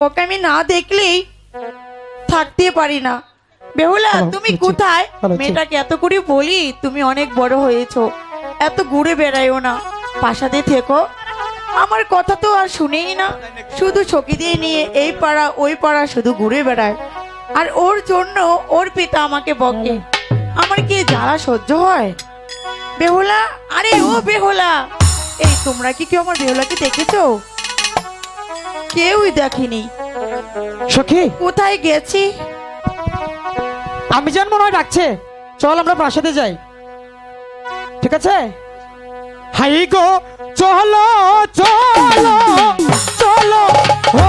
ওকে আমি না দেখলেই থাকতে পারি না। বেহুলা তুমি কোথায়? মেয়েটাকে এত করে বলি তুমি অনেক বড় হয়েছো। এত ঘুরে বেড়াইও না। পাশাতে থেকো। আমার কথা তো আর শুনেই না। শুধু ছকি দিয়ে নিয়ে এই পাড়া ওই পাড়া শুধু ঘুরে বেড়ায়। আর ওর জন্য ওর পিতা আমাকে বকে। আমার কি জ্বালা সহ্য হয়? বেহুলা আরে ও বেহুলা! এই তোমরা কি কেউ আমার বেহুলাকে দেখেছ? কেউই দেখেনি। সখী? কোথায় গেছি? আমি জান মনে হয় ডাকছে। চল আমরা প্রাসাদে যাই। ঠিক আছে? হাই গো চলো চলো চলো ও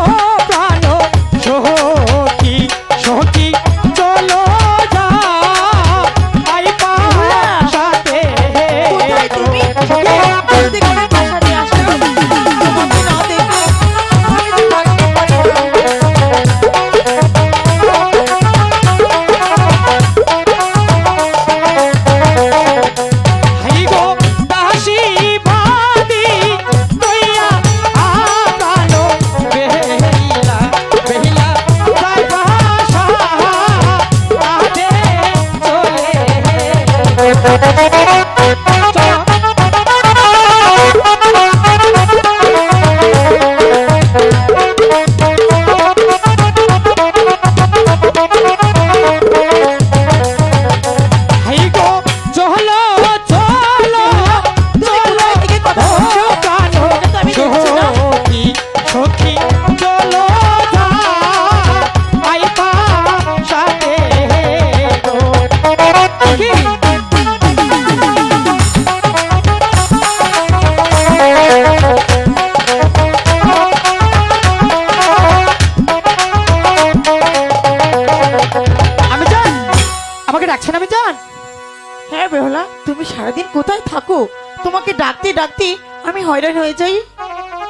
ডাকতে ডাকতে, আমি হয়রান হয়ে যাই।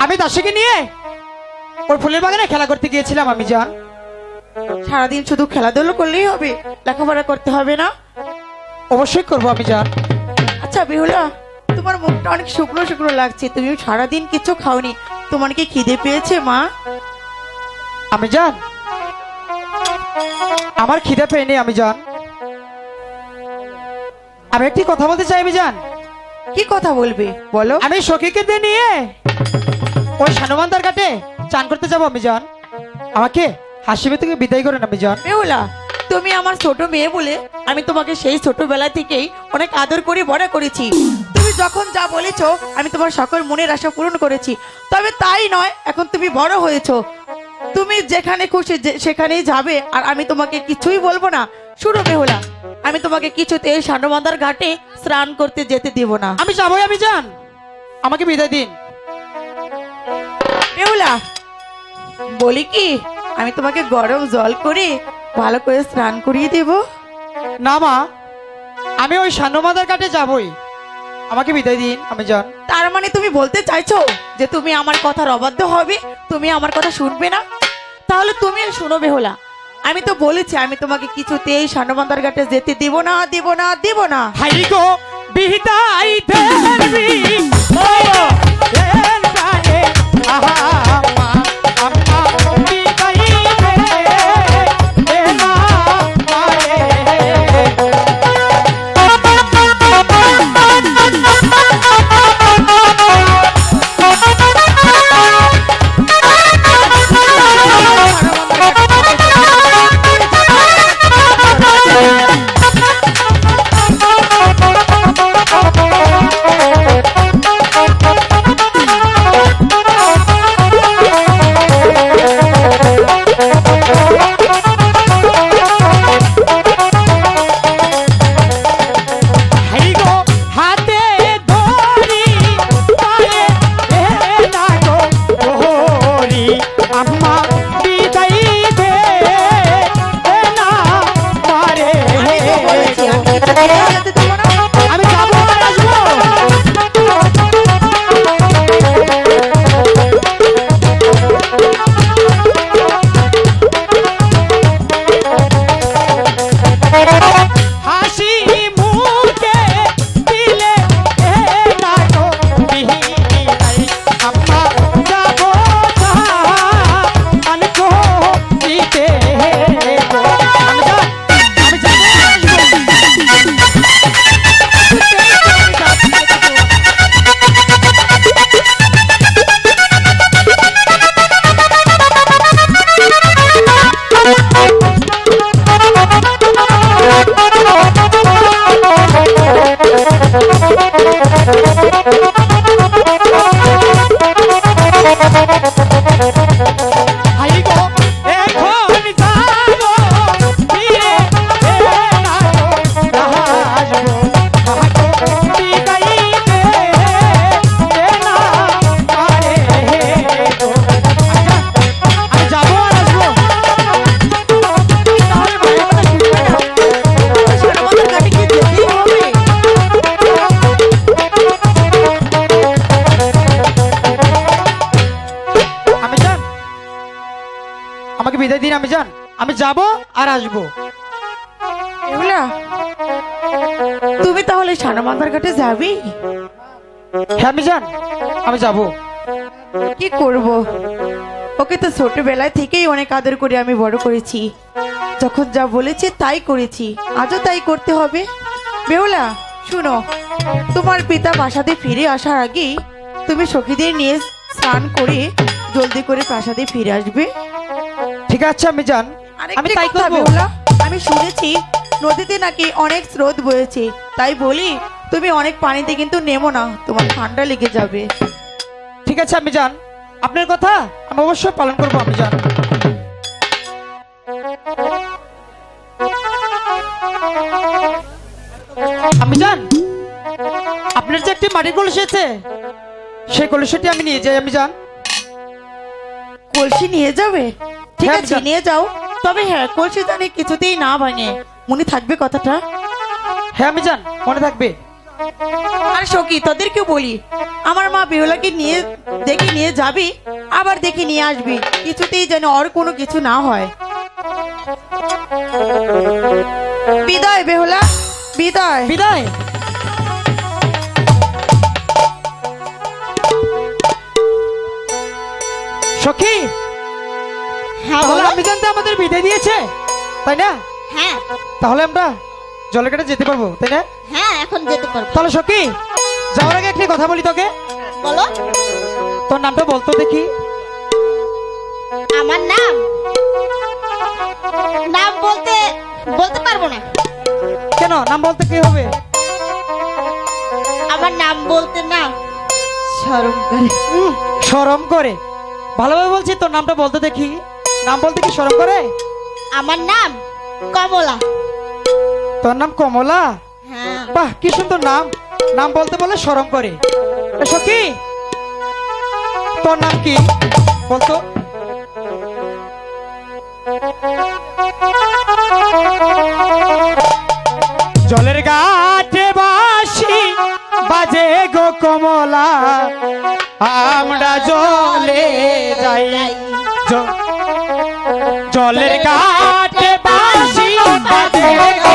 আমি দাসীকে নিয়ে ওর ফুলের বাগানে খেলা করতে গিয়েছিলাম আমি, জান। সারাদিন শুধু খেলাধুলো করলেই হবে, লেখাপড়া করতে হবে না? অবশ্যই করব আমি, জান। আচ্ছা বেহুলা, তোমার মুখটা অনেক শুকনো শুকনো লাগছে, তুমি সারাদিন কিছু খাওনি, তোমার কি খিদে পেয়েছে, মা? আমি, জান, আমার খিদে পেয়নি আমি, জান। আমি একটি কথা বলতে চাই, আমি, জান। কি কথা বলবে? বলো। আমি সখীকে দিয়ে নিয়ে ওই সানুমান্দার কাটে চান করতে যাব আমি জান আমাকে হাসিবে থেকে বিদায় করেন আমি জান বেহুলা তুমি আমার ছোট মেয়ে বলে আমি তোমাকে সেই ছোটবেলা থেকেই অনেক আদর করে বড় করেছি। তুমি যখন যা বলেছ আমি তোমার সকল মনের আশা পূরণ করেছি। তবে তাই নয় এখন তুমি বড় হয়েছো। তুমি যেখানে খুশি সেখানেই যাবে আর আমি তোমাকে কিছুই বলব না। শুরু বেহুলা আমি তোমাকে কিছুতে সান্ডমান্দার ঘাটে স্নান করতে যেতে দিব না। আমি যাবোই আমি জান আমাকে বিদায় দিন। বেহুলা বলি কি আমি তোমাকে গরম জল করে ভালো করে স্নান করিয়ে দেবো? না মা আমি ওই সানুমাদার কাটে যাবই। আমাকে বিদায় দিন আমি জান তার মানে তুমি বলতে চাইছো যে তুমি আমার কথার অবাধ্য হবে? তুমি আমার কথা শুনবে না? তাহলে তুমি শোনো বেহুলা। আমি তো বলেছি, আমি তোমাকে কিছুতেই সান্ডবান্দার ঘাটে যেতে দিব না দিব না দিব না। হাই গো বিদায় দেবি Thank you. যাব আর আসব। তুমি তাহলে সানমান্দার ঘাটে যাবি? হ্যাঁ আমি যান। আমি যাব। কি করব? ওকে তো ছোটবেলায় থেকেই অনেক আদর করে আমি বড় করেছি। যখন যা বলেছে তাই করেছি। আজও তাই করতে হবে। বেহুলা শুনো তোমার পিতা প্রাসাদে ফিরে আসার আগেই তুমি সখীদের নিয়ে স্নান করে জলদি করে প্রাসাদে ফিরে আসবে। ঠিক আছে আমি যান। আমি তাই করব। আমি শুনেছি নদীতে নাকি অনেক স্রোত বয়েছে। তাই বলি তুমি অনেক পানিতে কিন্তু নেমো না তোমার ঠান্ডা লেগে যাবে। ঠিক আছে আমি যান। আপনার কথা আমি অবশ্যই পালন করব আমি যান। আমি যান। আপনার যে একটি মাটির কলসি আছে সেই কলসিটি আমি নিয়ে যাই আমি যান। কলসি নিয়ে যাবে? ঠিক হ্যাঁ, আছে নিয়ে যাও। তবে হ্যাঁ কলসি জানি কিছুতেই না ভাঙে। মনে থাকবে কথাটা? হ্যাঁ আমি যান মনে থাকবে। আর সখী তোদেরকে বলি আমার মা বেহুলাকে নিয়ে দেখে নিয়ে যাবি আবার দেখে নিয়ে আসবি। কিছুতেই যেন আর কোনো কিছু না হয়। বিদায় বেহুলা। বিদায়। বিদায়। জানতে আমাদের বিদায় দিয়েছে তাই না? হ্যাঁ। তাহলে আমরা জলের কাটে যেতে পারব তাই না? হ্যাঁ এখন যেতে পারব। তাহলে সখী যাওয়ার আগে একটি কথা বলি তোকে। বলো। তোর নামটা বলতো দেখি। আমার নাম? নাম বলতে বলতে পারব না। কেন? নাম বলতে কি হবে? আমার নাম বলতে না শরম করে। শরম করে। ভালোভাবে বলছি তোর নামটা বলতে দেখি। নাম বলতে কি শরম করে? আমার নাম কমলা। তোর নাম কমলা? হ্যাঁ। বাহ কি সুন্দর নাম। নাম বলতে বলে শরম করে। সখী তোর নাম কি? বলতো। জলের গাছে বাসি বাজে গো কমলা। আমরা জলে যাই। জলের গাছে বাসি বাজে গো